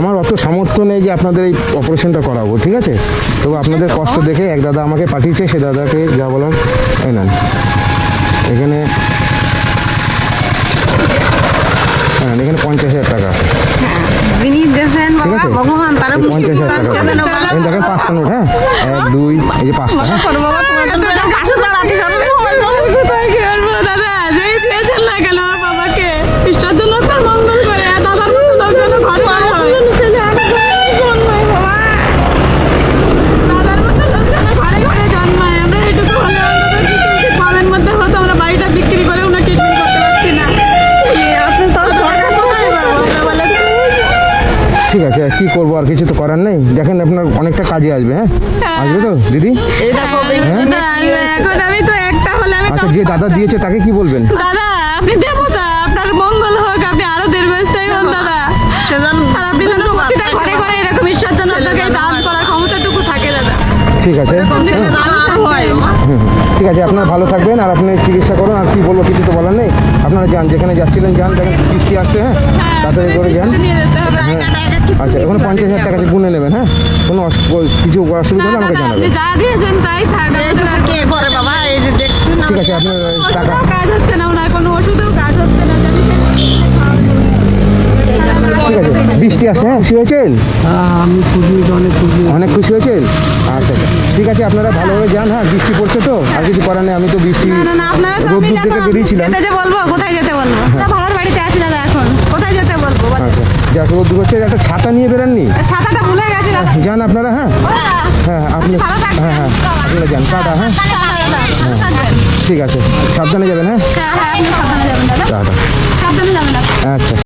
আমার অত সামর্থ্য নেই যে আপনাদের এই অপারেশনটা করাবো ঠিক আছে? তবু আপনাদের কষ্ট দেখে এক দাদা আমাকে পাঠিয়েছে সে দাদাকে যা বলার এই এখানে হ্যাঁ এখানে পঞ্চাশ হাজার টাকা যিনি দিয়েছেন বাবা ভগবান পঞ্চাশ হাজার টাকা দেখেন নোট হ্যাঁ? দুই এই যে পাঁচটা হ্যাঁ? ঠিক আছে আর কি করব আর কিছু তো করার নেই। দেখেন আপনার অনেকটা কাজে আসবে হ্যাঁ? আসবে তো দিদি? হ্যাঁ না, এখন আমি তো একটা আচ্ছা যে দাদা দিয়েছে তাকে কি বলবেন? দাদা আপনি দেবতা আপনার মঙ্গল হোক আপনি আরও দীর্ঘস্থায়ী হন দাদা। আর আপনি যেন প্রতিটা ঘরে ঘরে এরকম ঈশ্বর যেন আপনাকে দান করার ক্ষমতাটুকু থাকে দাদা। ঠিক আছে। হ্যাঁ। ঠিক আছে আপনারা ভালো থাকবেন আর আপনি চিকিৎসা করুন আর কি বলব কিছু তো বলার নেই। আপনারা যান যেখানে যাচ্ছিলেন যান দেখেন বৃষ্টি আসছে হ্যাঁ? তাড়াতাড়ি করে যান। হবে। আচ্ছা এখন পঞ্চাশ হাজার টাকা গুনে নেবেন হ্যাঁ? কোনো কিছু অসুবিধা হলে আমাকে জানাবেন। যা দিয়েছেন তাই থাকবে। কে করে বাবা? এই যে দেখছেন ঠিক আছে আপনার টাকা। ওষুধেও কাজ হচ্ছে না ওনার কোনো ওষুধেও কাজ হচ্ছে না ঠিক আছে বৃষ্টি আসছে হ্যাঁ? খুশি হয়েছেন? আমি খুশি অনেক খুশি। অনেক খুশি হয়েছেন? আচ্ছা আচ্ছা। ঠিক আছে আপনারা ভালোভাবে যান হ্যাঁ? বৃষ্টি পড়ছে তো আর কিছু করার নেই আমি তো বৃষ্টি রোদ্দুর থেকে বেরিয়েছিলাম। বলব কোথায় যেতে বলব? আমরা ভাড়ার বাড়িতে আছি রোদ হচ্ছে একটা ছাতা নিয়ে বেরাননি যান আপনারা হ্যাঁ। হ্যাঁ আপনি হ্যাঁ হ্যাঁ আপনারা যান টাটা হ্যাঁ। ঠিক আছে সাবধানে যাবেন হ্যাঁ? টাটা। আচ্ছা।